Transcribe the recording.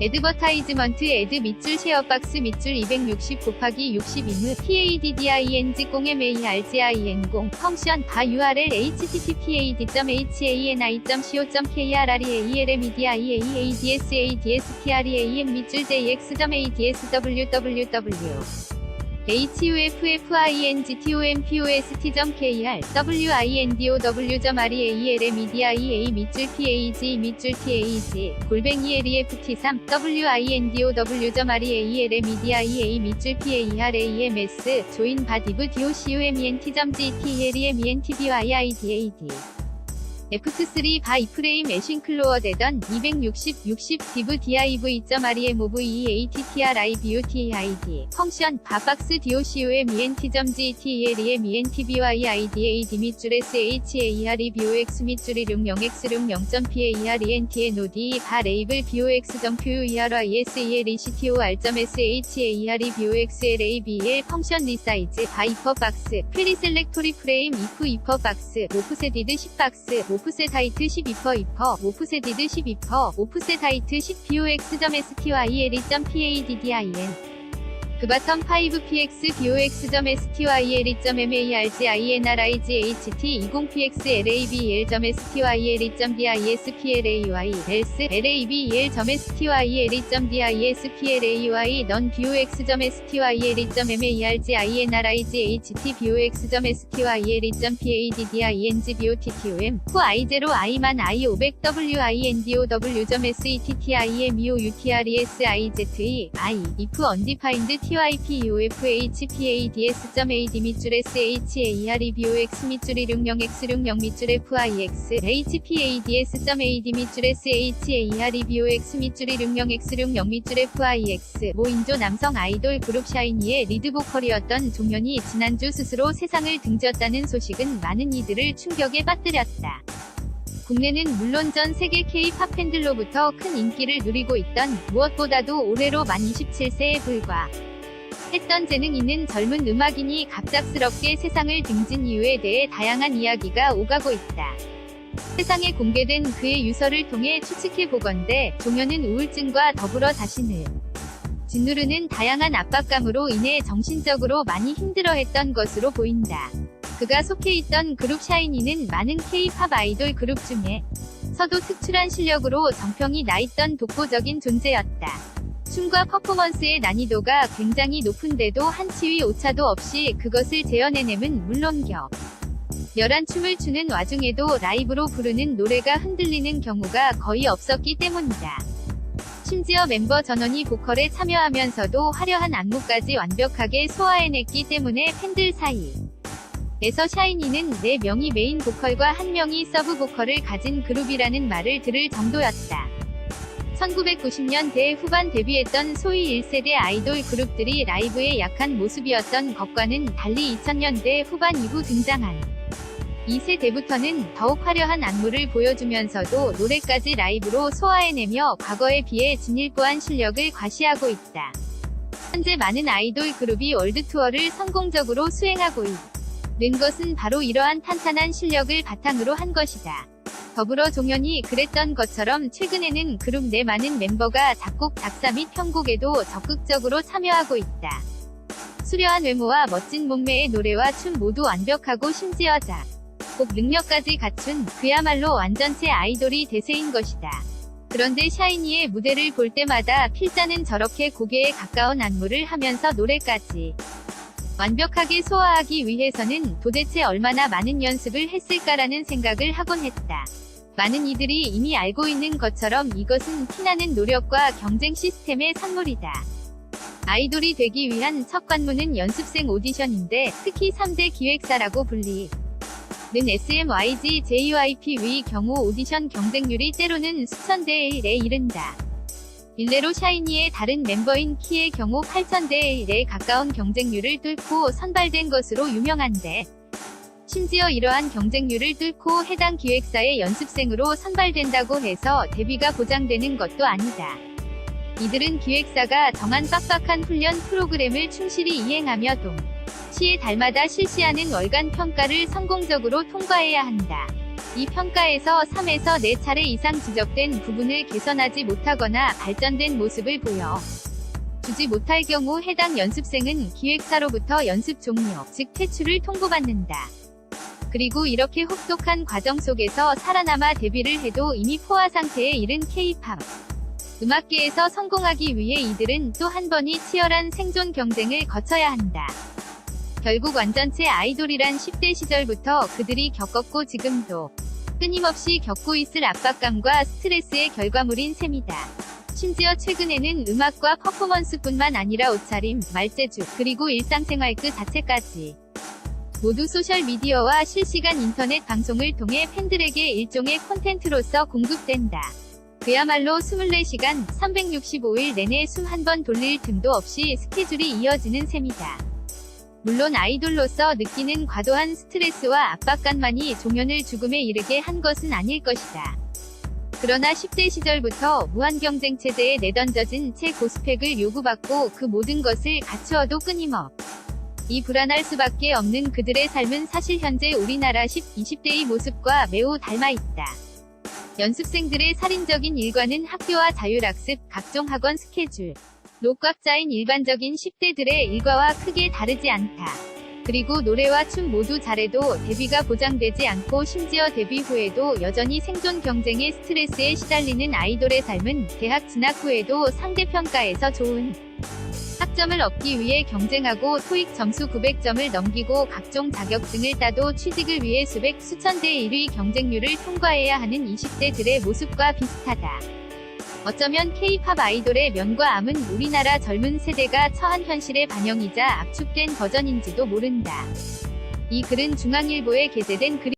에드버타이즈먼트 에드 밑줄 쉐어박스 밑줄 260 곱하기 60 임의 PADDING 0MARGIN 0 펑션 바 URL httpad.hani.co.krrealmedia iaadsADSTREAM 밑줄 jx.adswww huffingtost.kr window.real 밑줄 pag 밑줄 tag 골뱅이 left3 window.real 밑줄 params 조인 바디브 docment.gthermentbydad F2 바 이프레임 애싱 클로어 되던 260 60 div div.remove eattributid 펑션 바박스 docment.gtlermentbydad 밑줄 sharebox 밑줄 160x 0.parent의 노디 바 레이블 box.qeristor.shareboxlabl 펑션 리사이즈 바 이퍼 박스 프리셀렉토리 프레임 이프 이퍼 박스 오프셋디드 10박스 오프셋 하이트 12퍼 2퍼 오프셋 디드 12퍼 오프셋 하이트 10 box.style.paddin 그 바텀 5px box.margint20px label.style.display else label.style.display 넌 box.style.margint box.padding 후 i0 i만 i 500 window.settimeutresize i if undefined typufhpads.ad 밑줄 sharebox 밑줄 160x60 밑줄 fix hpads.ad 밑줄 sharebox 밑줄 160x60 밑줄 fix 모인조 남성 아이돌 그룹 샤이니의 리드 보컬이었던 종현이 지난주 스스로 세상을 등졌다는 소식은 많은 이들을 충격에 빠뜨렸다. 국내는 물론 전 세계 K-팝 팬들로부터 큰 인기를 누리고 있던 무엇보다도 올해로 만 27세에 불과 했던 재능 있는 젊은 음악인이 갑작스럽게 세상을 등진 이유에 대해 다양한 이야기가 오가고 있다. 세상에 공개된 그의 유서를 통해 추측해 보건대 종현은 우울증과 더불어 자신을 짓누르는 다양한 압박감으로 인해 정신적으로 많이 힘들어했던 것으로 보인다. 그가 속해 있던 그룹 샤이니는 많은 K-팝 아이돌 그룹 중에 서도 특출한 실력으로 정평이 나 있던 독보적인 존재였다. 춤과 퍼포먼스의 난이도가 굉장히 높은데도 한 치위 오차도 없이 그것을 재현해냄은 물론겨. 멸한 춤을 추는 와중에도 라이브로 부르는 노래가 흔들리는 경우가 거의 없었기 때문이다. 심지어 멤버 전원이 보컬에 참여하면서도 화려한 안무까지 완벽하게 소화해냈기 때문에 팬들 사이 에서 샤이니는 4명이 메인 보컬과 1명이 서브 보컬을 가진 그룹이라는 말을 들을 정도였다. 1990년 대 후반 데뷔했던 소위 1세대 아이돌 그룹들이 라이브에 약한 모습이었던 것과는 달리 2000년대 후반 이후 등장한 2세대부터는 더욱 화려한 안무를 보여주면서도 노래까지 라이브로 소화해내며 과거에 비해 진일보한 실력을 과시하고 있다. 현재 많은 아이돌 그룹이 월드 투어를 성공적으로 수행하고 있는 것은 바로 이러한 탄탄한 실력을 바탕으로 한 것이다. 더불어 종현이 그랬던 것처럼 최근에는 그룹 내 많은 멤버가 작곡, 작사 및 편곡에도 적극적으로 참여하고 있다. 수려한 외모와 멋진 몸매의 노래와 춤 모두 완벽하고 심지어 작 곡 능력까지 갖춘 그야말로 완전체 아이돌이 대세인 것이다. 그런데 샤이니의 무대를 볼 때마다 필자는 저렇게 고개에 가까운 안무를 하면서 노래까지 완벽하게 소화하기 위해서는 도대체 얼마나 많은 연습을 했을까라는 생각을 하곤 했다. 많은 이들이 이미 알고 있는 것처럼 이것은 피나는 노력과 경쟁 시스템의 산물이다. 아이돌이 되기 위한 첫 관문은 연습생 오디션인데 특히 3대 기획사라고 불리. 는 SMYG, JYP 위 경우 오디션 경쟁률이 때로는 수천 대 1에 이른다. 일례로 샤이니의 다른 멤버인 키의 경우 8,000대 1에 가까운 경쟁률을 뚫고 선발된 것으로 유명한데, 심지어 이러한 경쟁률을 뚫고 해당 기획사의 연습생으로 선발된다고 해서 데뷔가 보장되는 것도 아니다. 이들은 기획사가 정한 빡빡한 훈련 프로그램을 충실히 이행하며 동 시에 달마다 실시하는 월간 평가를 성공적으로 통과해야 한다. 이 평가에서 3에서 4차례 이상 지적된 부분을 개선하지 못하거나 발전된 모습을 보여 주지 못할 경우 해당 연습생은 기획사로부터 연습 종료, 즉 퇴출을 통보받는다. 그리고 이렇게 혹독한 과정 속에서 살아남아 데뷔를 해도 이미 포화 상태에 이른 K-팝. 음악계에서 성공하기 위해 이들은 또 한 번이 치열한 생존 경쟁을 거쳐야 한다. 결국 완전체 아이돌이란 10대 시절부터 그들이 겪었고 지금도 끊임없이 겪고 있을 압박감과 스트레스의 결과물인 셈이다. 심지어 최근에는 음악과 퍼포먼스뿐만 아니라 옷차림, 말재주, 그리고 일상생활 그 자체까지 모두 소셜미디어와 실시간 인터넷 방송을 통해 팬들에게 일종의 콘텐츠로서 공급된다. 그야말로 24시간 365일 내내 숨 한 번 돌릴 틈도 없이 스케줄이 이어지는 셈이다. 물론 아이돌로서 느끼는 과도한 스트레스와 압박감만이 종현을 죽음에 이르게 한 것은 아닐 것이다. 그러나 10대 시절부터 무한 경쟁 체제에 내던져진 최고스펙을 요구받고 그 모든 것을 갖추어도 끊임없. 이 불안할 수밖에 없는 그들의 삶은 사실 현재 우리나라 10, 20대의 모습과 매우 닮아 있다. 연습생들의 살인적인 일과는 학교와 자율학습, 각종 학원 스케줄, 록꽉 짜인 일반적인 10대들의 일과와 크게 다르지 않다. 그리고 노래와 춤 모두 잘해도 데뷔가 보장되지 않고 심지어 데뷔 후에도 여전히 생존 경쟁의 스트레스에 시달리는 아이돌의 삶은 대학 진학 후에도 상대평가에서 좋은 학점을 얻기 위해 경쟁하고 토익 점수 900점을 넘기고 각종 자격증을 따도 취직을 위해 수백 수천 대 1위 경쟁률을 통과해야 하는 20대들의 모습과 비슷하다. 어쩌면 K-팝 아이돌의 면과 암은 우리나라 젊은 세대가 처한 현실의 반영이자 압축된 버전인지도 모른다. 이 글은 중앙일보에 게재된 글이